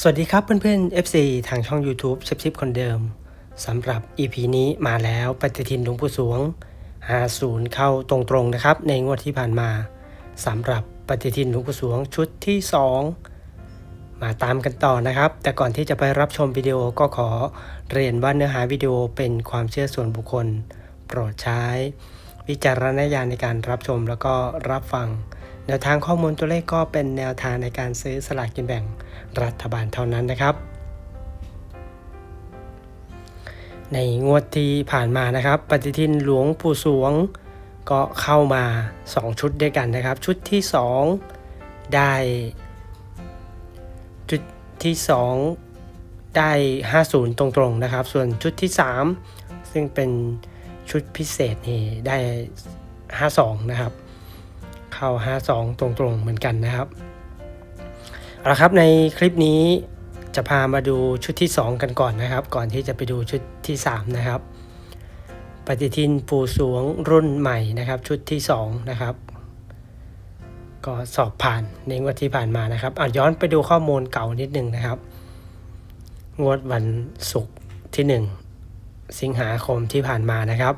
สวัสดีครับเพื่อนๆ FC ทางช่อง YouTube เชฟชิปคนเดิมสำหรับ EP นี้มาแล้วปฏิทินหลวงปู่สวง 50 เข้าตรงๆนะครับ ในงวดที่ผ่านมาสำหรับปฏิทินหลวงปู่สวงชุดที่ 2 มาตามกันต่อนะครับ แต่ก่อนที่จะไปรับชมวิดีโอก็ขอเรียนว่าเนื้อหาวิดีโอเป็นความเชื่อส่วนบุคคล โปรดใช้ วิจารณญาณในการรับชมแล้วก็รับฟังแนวทางข้อมูลตัวเลขก็เป็นแนวทางในการซื้อสลากกินแบ่ง รัฐบาลเท่านั้นนะครับ ในงวดที่ผ่านมานะครับ ปฏิทินหลวงปู่สวงก็เข้ามา 2 ชุดด้วยกันนะครับ ชุดที่ 2 ได้ ชุดที่ 2 ได้ 50 ตรงๆนะครับ ส่วนชุดที่ 3 ซึ่งเป็นชุดพิเศษนี่ได้ 52 นะครับ เข้า 52 ตรงๆเหมือนกันนะครับ เอาละครับในคลิปนี้จะพามาดูชุดที่ 2 กันก่อนนะครับ ก่อนที่จะไปดูชุดที่ 3 นะครับ ปฏิทินปูสวงรุ่นใหม่นะครับ ชุดที่ 2 นะครับ ก็สอบผ่านในงวดที่ผ่านมานะครับอะย้อนไปดูข้อมูลเก่านิดนึงนะครับ งวดวันศุกร์ที่ 1 สิงหาคมที่ผ่านมานะครับ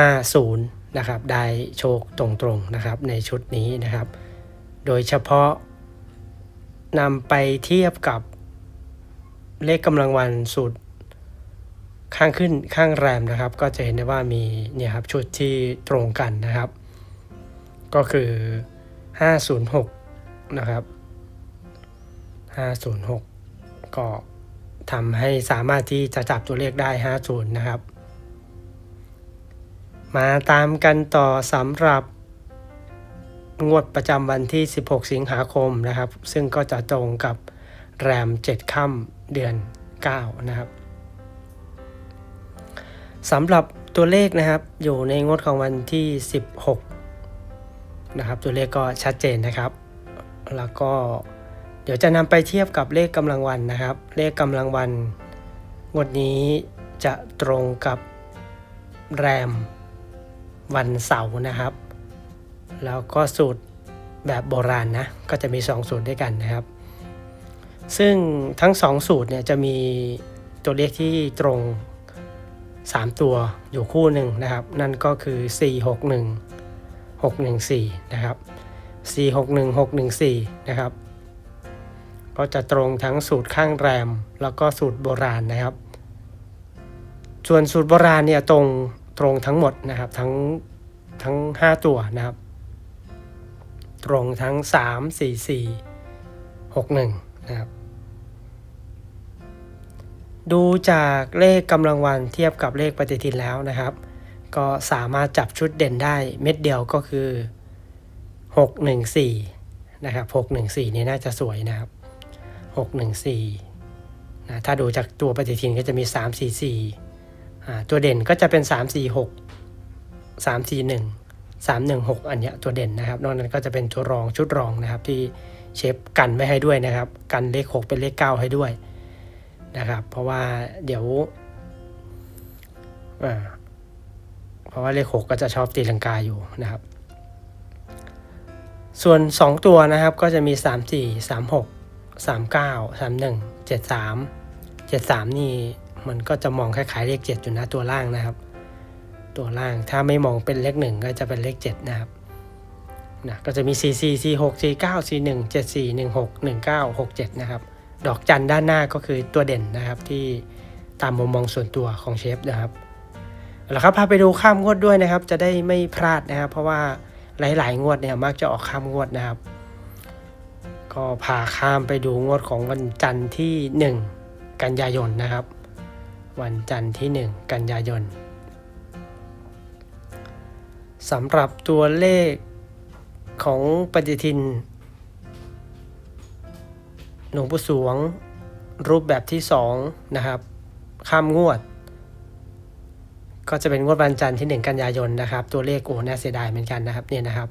50 นะครับ ได้โชคตรงๆนะครับในชุดนี้นะครับ โดยเฉพาะ นำไปเทียบกับเลขกำลังวันสูตรข้างขึ้นข้างแรมนะครับ ก็จะเห็นได้ว่ามีเนี่ยครับชุดที่ตรงกันนะครับ ก็คือ 506 นะครับ 506 ก็ทำให้สามารถที่จะจับตัวเลขได้ 50 นะครับ มาตามกันต่อสำหรับ งวดประจำวันที่ 16 สิงหาคมนะครับ ซึ่งก็จะตรงกับแรม 7 ค่ำเดือน 9 นะครับสำหรับตัวเลขนะครับอยู่ในงวดของวันที่ 16 นะครับ ตัวเลขก็ชัดเจนนะครับ แล้วก็เดี๋ยวจะนำไปเทียบกับเลขกำลังวันนะครับ เลขกำลังวันงวดนี้จะตรงกับแรมวันเสาร์นะครับ แล้วก็สูตรแบบโบราณนะก็จะมี 2 สูตรด้วยกันนะครับ ซึ่งทั้ง 2 สูตรเนี่ยจะมีตัวเลขที่ตรง 3 ตัวอยู่คู่หนึ่งนะครับ นั่นก็คือ 461 614 นะครับ 461 614 นะครับก็จะตรงทั้งสูตรข้างแรม แล้วก็สูตรโบราณนะครับ ส่วนสูตรโบราณเนี่ยตรงตรงทั้งหมดนะครับทั้งทั้ง 5 ตัวนะครับ ตรงทั้ง 3 4 4 6 1 นะครับ ดูจากเลขกำลังวันเทียบกับเลขปฏิทินแล้วนะครับ ก็สามารถจับชุดเด่นได้เม็ดเดียวก็คือ 614 นะครับ 614 นี่น่าจะสวยนะครับ 614 นะ ถ้าดูจากตัวปฏิทินก็จะมี 344อ่าตัวเด่นก็จะเป็น 346 341 316 อันเนี้ยตัวเด่นนะครับ นอกนั้นก็จะเป็นตัวรองชุดรองนะครับ ที่เชฟกันไม่ให้ด้วยนะครับ กันเลข 6 เป็นเลข 9 ให้ด้วยนะครับ เพราะว่าเดี๋ยวเพราะว่าเลข 6 ก็จะชอบตีลังกาอยู่นะครับ ส่วน 2 ตัวนะครับก็จะมี 34 36 39 31 73 73 นี่มันก็จะมองคล้ายๆเลข 7 อยู่นะตัวล่างนะครับ ตัวล่าง ถ้าไม่มองเป็นเลข1ก็จะเป็นเลข 7 นะครับนะก็จะมี 4 4 4 6 4 9 4 1 7 4 1 6 1 9 6 7 นะครับ ดอกจันด้านหน้าก็คือตัวเด่นนะครับที่ตามมุมมองส่วนตัวของเชฟนะครับแล้วครับพาไปดูข้ามงวดด้วยนะครับ จะได้ไม่พลาดนะครับ เพราะว่าหลาย ๆ งวดเนี่ยมักจะออกข้ามงวดนะครับ ก็พาข้ามไปดูงวดของวันจันทร์ที่ 1 กันยายนนะครับ วันจันทร์ที่ 1 กันยายน สำหรับตัวเลขของปฏิทิน หลวงปู่สวง รูปแบบที่ 2 นะครับ ข้ามงวด ก็จะเป็นงวดวันจันทร์ที่ 1 กันยายนนะครับ ตัวเลขโอ้น่าเสียดายเหมือนกันนะครับเนี่ยนะครับ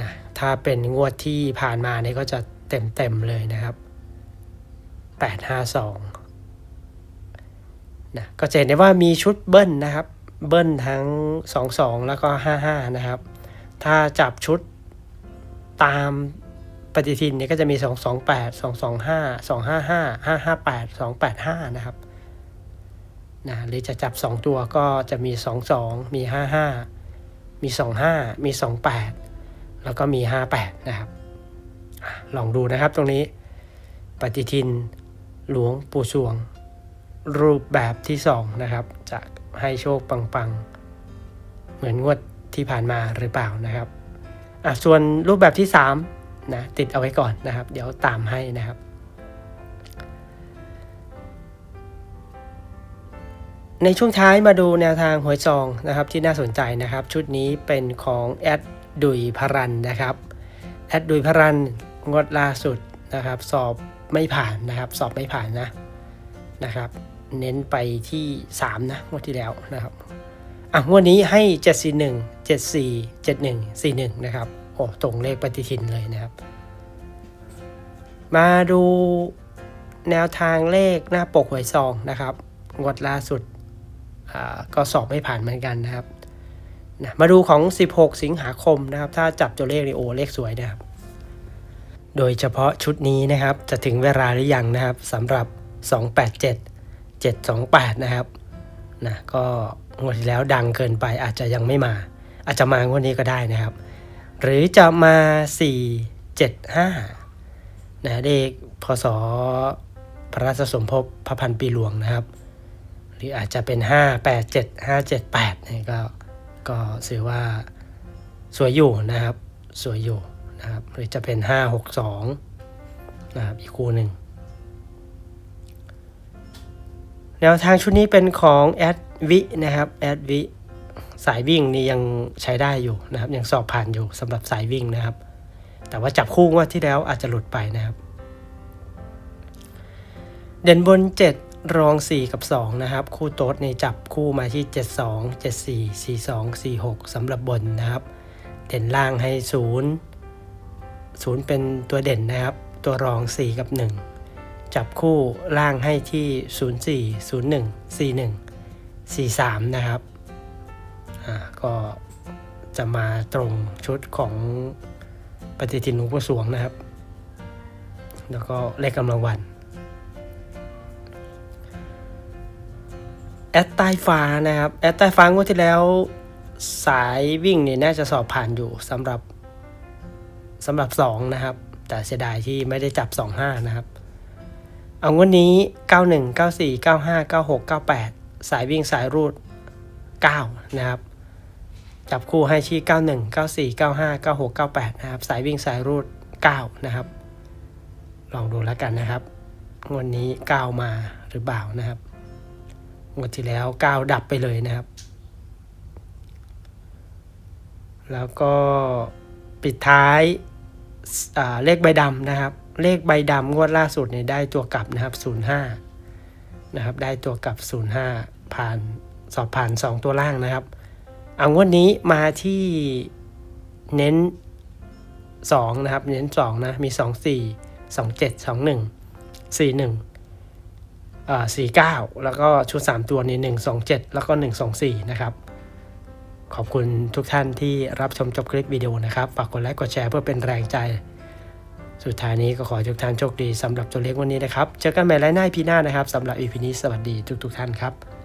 นะถ้าเป็นงวดที่ผ่านมาเนี่ยก็จะเต็มเต็มเลยนะครับ 852นะก็จะเห็นได้ว่ามีชุดเบิ้ลนะครับ เบิ้ลทั้ง 22 แล้วก็ 55 นะครับ ถ้าจับชุดตามปฏิทินเนี่ยก็จะมี 228 225 255 558 285 นะครับนะหรือจะจับ 2 ตัวก็จะมี 22 มี 55 มี 25 มี 28 แล้วก็มี 58 นะครับ ลองดูนะครับตรงนี้ปฏิทินหลวงปู่สวง รูปแบบที่ 2 นะครับจะ ให้โชคปังๆ เหมือนงวดที่ผ่านมาหรือเปล่านะครับอะส่วนรูปแบบที่3นะติดเอาไว้ก่อนนะครับ เดี๋ยวตามให้นะครับ ในช่วงท้ายมาดูแนวทางหวยซองนะครับที่น่าสนใจนะครับ ชุดนี้เป็นของแอดดุยพรันนะครับแอดดุยพรันงวดล่าสุดนะครับ สอบไม่ผ่านนะครับ สอบไม่ผ่านนะนะครับ เน้นไปที่ 3 นะงวดที่แล้วนะครับอะงวดนี้ให้ 741 74 71 41 นะครับ โอ้ตรงเลขปฏิทินเลยนะครับ มาดูแนวทางเลขหน้าปกหวยซองนะครับงวดล่าสุดก็สอบไม่ผ่านเหมือนกันนะครับนะมาดูของ 16 สิงหาคมนะครับ ถ้าจับตัวเลขนี่โอเลขสวยนะครับ โดยเฉพาะชุดนี้นะครับ จะถึงเวลาหรือยังนะครับสำหรับ 287 728 นะครับนะก็งวดที่แล้วดังเกินไปอาจจะยังไม่มา อาจจะมางวดนี้ก็ได้นะครับ หรือจะมา 475นะเลขพศพระราชสมภพพระพันปีหลวงนะครับ หรืออาจจะเป็น 5 8 7 5 7 8นี่ก็ก็ถือว่าสวยอยู่นะครับ สวยอยู่นะครับ หรือจะเป็น 5 6 2 นะครับ อีกคู่หนึ่ง แนวทางชุดนี้เป็นของแอดวินะครับแอดวิสายวิ่งนี่ยังใช้ได้อยู่นะครับ ยังสอบผ่านอยู่สำหรับสายวิ่งนะครับ แต่ว่าจับคู่ว่าที่แล้วอาจจะหลุดไปนะครับ เด่นบน 7 รอง 4 กับ 2 นะครับ คู่โต๊ดในจับคู่มาที่ 72 74 42 46สำหรับบนนะครับ เด่นล่างให้ 0 0 เป็นตัวเด่นนะครับ ตัวรอง 4 กับ 1 จับคู่ล่างให้ที่ 04 01 41 43 นะครับ อ่า ก็จะมาตรงชุดของปฏิทินหลวงปู่สวงนะครับ แล้วก็เลขกำลังวัน แอดใต้ฟ้านะครับ แอดใต้ฟ้างวดที่แล้วสายวิ่งเนี่ยน่าจะสอบผ่านอยู่สำหรับสำหรับ 2 นะครับ แต่เสียดายที่ไม่ได้จับ 25 นะครับ เอางวดนี้ 91 94 95 96 98 สายวิ่งสายรูด 9 นะครับ จับคู่ให้ที่91 94 95 96 98 นะครับ สายวิ่งสายรูด 9 นะครับ ลองดูแล้วกันนะครับ งวดนี้ 9 มาหรือเปล่านะครับ งวดที่แล้วก้าดับไปเลยนะครับ แล้วก็ปิดท้ายเลขใบดำนะครับ เลขใบดำงวดล่าสุดเนี่ยได้ตัวกลับนะครับ 05 นะครับ ได้ตัวกลับ 05 ผ่านสอบผ่าน 2 ตัวล่างนะครับ เอางวดนี้มาที่เน้น 2 นะครับ เน้น 2 นะ มี 2 4 2 7 2 1 4 1สี่เก้าแล้วก็ชุด 3 ตัวนี้1 2 7 แล้วก็ 1 2 4 นะครับขอบคุณทุกท่านที่รับชมจบคลิปวิดีโอนะครับ ฝากกดไลค์กดแชร์เพื่อเป็นแรงใจ สุดท้ายนี้ก็ขอทุกท่านโชคดีสำหรับตัวเลขวันนี้นะครับ เจอกันใหม่ไลน์หน้าพีหน้านะครับสำหรับอีพีนี้สวัสดีทุกๆท่านครับ